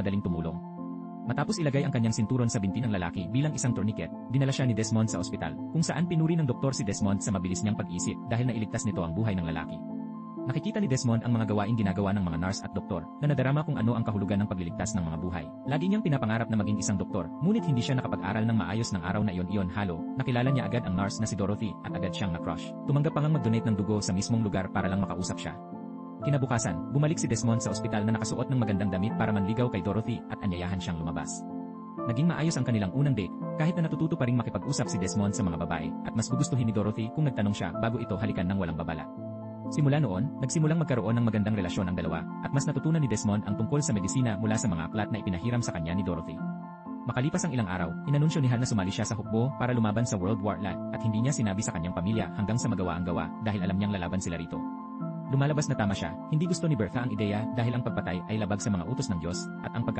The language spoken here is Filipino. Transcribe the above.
madaling tumulong. Matapos ilagay ang kanyang sinturon sa binti ng lalaki bilang isang tourniquet, dinala siya ni Desmond sa ospital, kung saan pinuri ng doktor si Desmond sa mabilis niyang pag-isip dahil nailigtas nito ang buhay ng lalaki. Nakikita ni Desmond ang mga gawaing ginagawa ng mga nurse at doktor na nadarama kung ano ang kahulugan ng pagliligtas ng mga buhay. Lagi niyang pinapangarap na maging isang doktor, ngunit hindi siya nakapag-aral ng maayos ng araw na iyon-iyon halo, nakilala niya agad ang nurse na si Dorothy at agad siyang na-crush. Tumanggap pa ngang mag-donate ng dugo sa mismong lugar para lang makausap siya. Kinabukasan, bumalik si Desmond sa ospital na nakasuot ng magandang damit para manligaw kay Dorothy at anyayahan siyang lumabas. Naging maayos ang kanilang unang date, kahit na natututo pa ring makipag-usap si Desmond sa mga babae, at mas gugustuhin ni Dorothy kung nagtanong siya bago ito halikan ng walang babala. Simula noon, nagsimulang magkaroon ng magandang relasyon ang dalawa, at mas natutunan ni Desmond ang tungkol sa medisina mula sa mga aklat na ipinahiram sa kanya ni Dorothy. Makalipas ang ilang araw, inanunsyo ni Hal na sumali siya sa hukbo para lumaban sa World War II at hindi niya sinabi sa kanyang pamilya hanggang sa magawa ang gawa dahil alam niyang lalaban sila rito. Lumalabas na tama siya, hindi gusto ni Bertha ang ideya dahil ang pagpatay ay labag sa mga utos ng Diyos at ang pagka